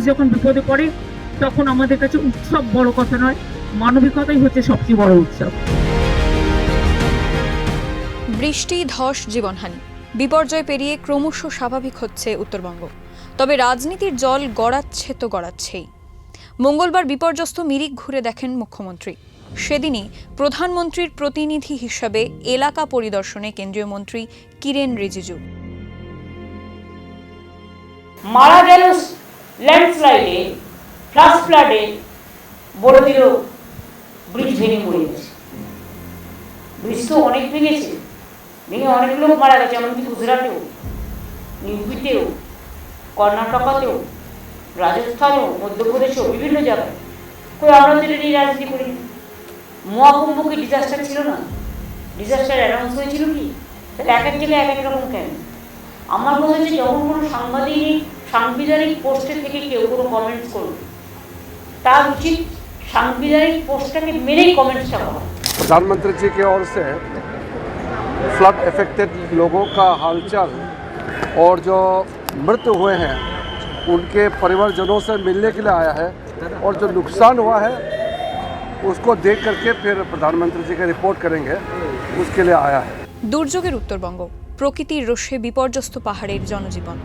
মানুষ যখন বিপদে পড়ে তখন আমাদের কাছে উৎসব বড় কথা নয় মানবিকতাই হচ্ছে সবচেয়ে বড় উৎসব। বৃষ্টি ধস জীবনহানি বিপর্যয় পেরিয়ে ক্রমশ স্বাভাবিক হচ্ছে উত্তরবঙ্গ। তবে রাজনীতির জল গড়াচ্ছে তো গড়াচ্ছেই। মঙ্গলবার বিপর্যস্ত মিরিক ঘুরে দেখেন মুখ্যমন্ত্রী। সেদিনই প্রধানমন্ত্রীর প্রতিনিধি হিসাবে এলাকা পরিদর্শনে কেন্দ্রীয় মন্ত্রী কিরেন রিজিজু। মারা গেল ল্যান্ডস্লাইডে ফ্লাশ ফ্লাডে বড় দিল ব্রিজ ভেঙে মরে গেছে। ব্রিজ তো অনেক ভেঙেছে। ভেঙে অনেক লোক মারা গেছে, এমনকি গুজরাটেও, ইউপিতেও, কর্ণাটকাতেও, রাজস্থানেও, মধ্যপ্রদেশেও, বিভিন্ন জায়গায়। কই আমরা এটা নিয়ে রাজনীতি করি মহাকুম্ভ কি ডিজাস্টার ছিল না? ডিজাস্টার অ্যানাউন্স হয়েছিল কি? তাহলে এক এক জায়গায় এক এক রকম কেন? আমার মনে হচ্ছে যখন কোনো সাংবাদিক সাংবিধানিক পোস্টে থেকে কেউ কোনো কমেন্টস করবে তার উচিত সাংবিধানিক পোস্টটাকে মেনেই কমেন্টসটা করা प्रधानमंत्री जी की ओर से फ्लड इफेक्टेड लोगों का हालचाल और जो मृत हुए हैं उनके परिवारजनों से मिलने के लिए आया है और जो नुकसान हुआ है उसको देख करके फिर प्रधानमंत्री जी का रिपोर्ट करेंगे उसके लिए आया है দুর্যোগের উত্তরবঙ্গ প্রকৃতির রোষে বিপর্যস্ত পাহাড়ের জনজীবন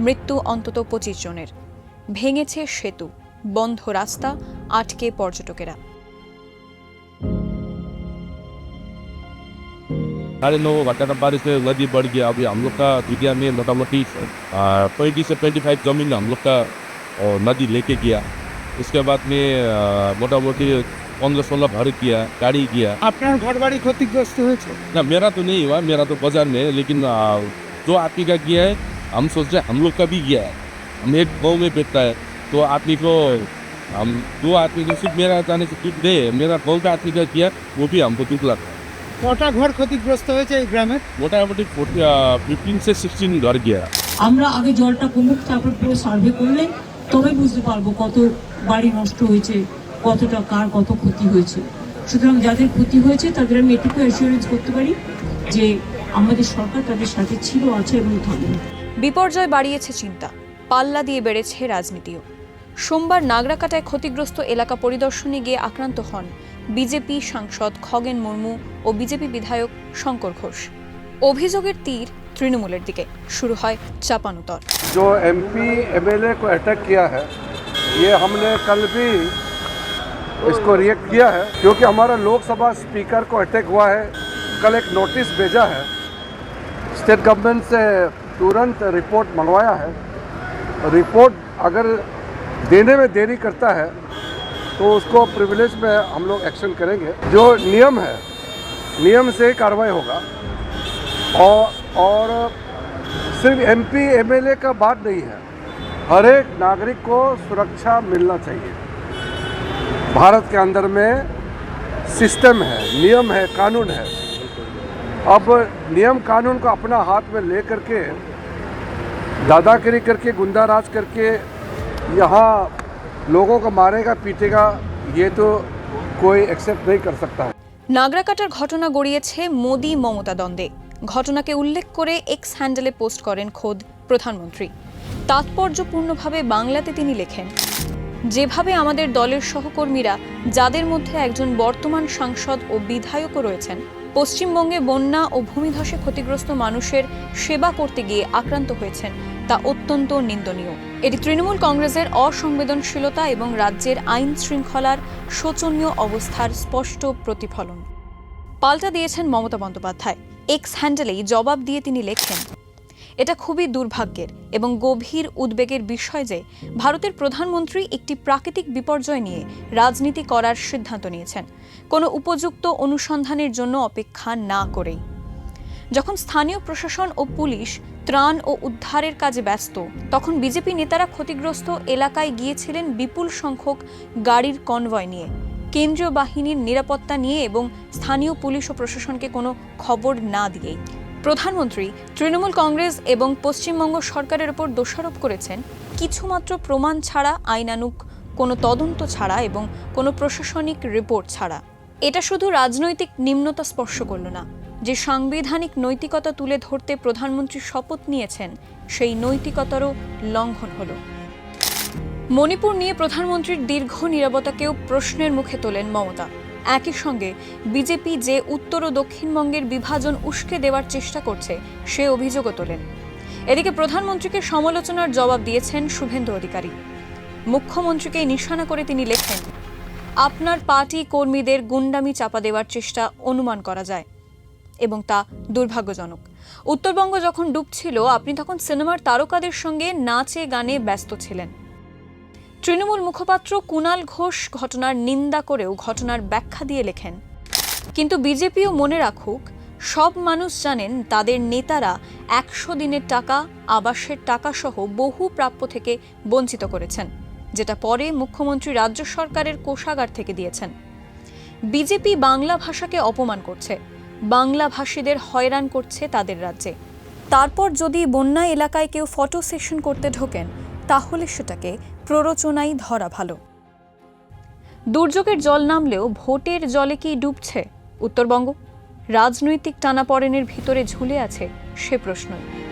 মৃত্যু অন্তত পঁচিশ জনের ভেঙেছে সেতু বন্ধ রাস্তা আটকে পর্যটকেরা साढ़े नौ घंटा बारिश से नदी बढ़ गया अभी हम लोग का दुनिया में मोटा मोटी ट्वेंटी से ट्वेंटी फाइव जमीन हम लोग का और नदी लेके गया उसके बाद में अ, मोटा मोटी पंद्रह सोलह घर किया गाड़ी किया আপনার ঘর বাড়ি ক্ষতিগ্রস্ত হয়েছে ना मेरा तो नहीं हुआ मेरा तो बाजार में है, लेकिन अ, जो आदमी का किया है हम सोच रहे हैं हम लोग का भी किया है हम एक गाँव में बैठता है तो आदमी को हम दो आदमी को सिर्फ मेरा जाने से दुख दे मेरा गाँव का आदमी का किया वो भी हमको दुख लगता है কটা ঘর ক্ষতিগ্রস্ত হয়েছে এই গ্রামের মোটামুটি ফিফটিন সে সিক্সটিন ঘর গিয়া আমরা আগে জলটা কমুক তারপর পুরো সার্ভে করলে তবে বুঝতে পারবো কত বাড়ি নষ্ট হয়েছে কতটা কার কত ক্ষতি হয়েছে সুতরাং যাদের ক্ষতি হয়েছে তাদের আমি এটুকু অ্যাসিওরেন্স করতে পারি যে আমাদের সরকার তাদের সাথে ছিল আছে এবং থাকবে বিপর্যয় বাড়িয়েছে চিন্তা পাল্লা দিয়ে বেড়েছে রাজনীতিও সোমবার নাগরাকাটায় ক্ষতিগ্রস্ত এলাকা পরিদর্শনে গিয়ে আক্রান্ত হন বিজেপি সাংসদ খগেন মুর্মু ও বিজেপি বিধায়ক শঙ্কর ঘোষ অভিযোগের তীর তৃণমূলের দিকে শুরু হয় চাপানুতর जो एमपी एमएलए को अटैक किया है ये हमने कल भी इसको रिएक्ट किया है क्योंकि हमारा लोकसभा स्पीकर को अटैक हुआ है कल एक नोटिस भेजा है स्टेट गवर्नमेंट से तुरंत रिपोर्ट मंगवाया है। रिपोर्ट अगर देने में देरी करता है तो उसको प्रिविलेज में हम लोग एक्शन करेंगे। जो नियम है, नियम से ही कार्रवाई होगा। और और सिर्फ़ एमपी एमएलए का बात नहीं है। हर एक नागरिक को सुरक्षा मिलना चाहिए। भारत के अंदर में सिस्टम है, नियम है, कानून है। अब नियम कानून को अपना हाथ में ले करके दादागिरी करके गुंडा राज करके यहाँ लोगों को मारेगा पीटेगा ये तो कोई एक्सेप्ट नहीं कर सकता है নাগরাকাটার ঘটনা গড়িয়েছে মোদি মমতা দ্বন্দ্বে ঘটনাকে উল্লেখ করে এক্স হ্যান্ডেলে পোস্ট করেন খোদ প্রধানমন্ত্রী তাৎপর্যপূর্ণভাবে বাংলাতে তিনি লেখেন যেভাবে আমাদের দলের সহকর্মীরা যাদের মধ্যে একজন বর্তমান সাংসদ ও বিধায়কও রয়েছেন পশ্চিমবঙ্গে বন্যা ও ভূমিধসে ক্ষতিগ্রস্ত মানুষের সেবা করতে গিয়ে আক্রান্ত হয়েছেন তা অত্যন্ত নিন্দনীয়। এটি তৃণমূল কংগ্রেসের অসংবেদনশীলতা এবং রাজ্যের আইন শৃঙ্খলার শোচনীয় অবস্থার স্পষ্ট প্রতিফলন। পাল্টা দিয়েছেন মমতা বন্দ্যোপাধ্যায়। এক্স হ্যান্ডেলেই জবাব দিয়ে তিনি লেখেন, এটা খুবই দুর্ভাগ্যের এবং গভীর উদ্বেগের বিষয় যে ভারতের প্রধানমন্ত্রী একটি প্রাকৃতিক বিপর্যয় নিয়ে রাজনীতি করার সিদ্ধান্ত নিয়েছেন। কোনো উপযুক্ত অনুসন্ধানের জন্য অপেক্ষা না করেই। যখন স্থানীয় প্রশাসন ও পুলিশ ত্রাণ ও উদ্ধারের কাজে ব্যস্ত, তখন বিজেপি নেতারা ক্ষতিগ্রস্ত এলাকায় গিয়েছিলেন বিপুল সংখ্যক গাড়ির কনভয় নিয়ে। কেন্দ্রীয় বাহিনীর নিরাপত্তা নিয়ে এবং স্থানীয় পুলিশ ও প্রশাসনকে কোনো খবর না দিয়েই। প্রধানমন্ত্রী, তৃণমূল কংগ্রেস এবং পশ্চিমবঙ্গ সরকারের ওপর দোষারোপ করেছেন, কিছুমাত্র প্রমাণ ছাড়া, আইনানুক, কোনো তদন্ত ছাড়া এবং কোনো প্রশাসনিক রিপোর্ট ছাড়া। এটা শুধু রাজনৈতিক নিম্নতা স্পর্শ করল না যে সাংবিধানিক নৈতিকতা তুলে ধরতে প্রধানমন্ত্রী শপথ নিয়েছেন, সেই নৈতিকতারও লঙ্ঘন হল। মণিপুর নিয়ে প্রধানমন্ত্রীর দীর্ঘ নিরাপত্তাকেও প্রশ্নের মুখে তোলেন মমতা। একই সঙ্গে বিজেপি যে উত্তর ও দক্ষিণবঙ্গের বিভাজন উস্কে দেওয়ার চেষ্টা করছে, সে অভিযোগও তোলেন। এদিকে প্রধানমন্ত্রীকে সমালোচনার জবাব দিয়েছেন শুভেন্দু অধিকারী। মুখ্যমন্ত্রীকে নিশানা করে তিনি লেখেন, আপনার পার্টি কর্মীদের গুন্ডামি চাপা দেওয়ার চেষ্টা অনুমান করা যায়। এবং তা দুর্ভাগ্যজনক। উত্তরবঙ্গ যখন ডুবছিল, আপনি তখন সিনেমার তারকাদের সঙ্গে নাচে গানে ব্যস্ত ছিলেন। তৃণমূল মুখপাত্র কুণাল ঘোষ ঘটনার নিন্দা করেও ঘটনার ব্যাখ্যা দিয়ে লেখেন, কিন্তু বিজেপিও মনে রাখুক, সব মানুষ জানেন তাদের নেতারা একশো দিনের টাকা, আবাসের টাকা সহ বহু প্রাপ্য থেকে বঞ্চিত করেছেন, যেটা পরে মুখ্যমন্ত্রী রাজ্য সরকারের কোষাগার থেকে দিয়েছেন। বিজেপি বাংলা ভাষাকে অপমান করছে বাংলা ভাষীদের হয়রান করছে তাদের রাজ্যে। তারপর যদি বন্যা এলাকায় কেউ ফটো সেশন করতে ঢোকেন, তাহলে সেটাকে প্ররোচনাই ধরা ভালো। দুর্যোগের জল নামলেও ভোটের জলে কি ডুবছে? উত্তরবঙ্গ? রাজনৈতিক টানাপড়েনের ভিতরে ঝুলে আছে সে প্রশ্নই।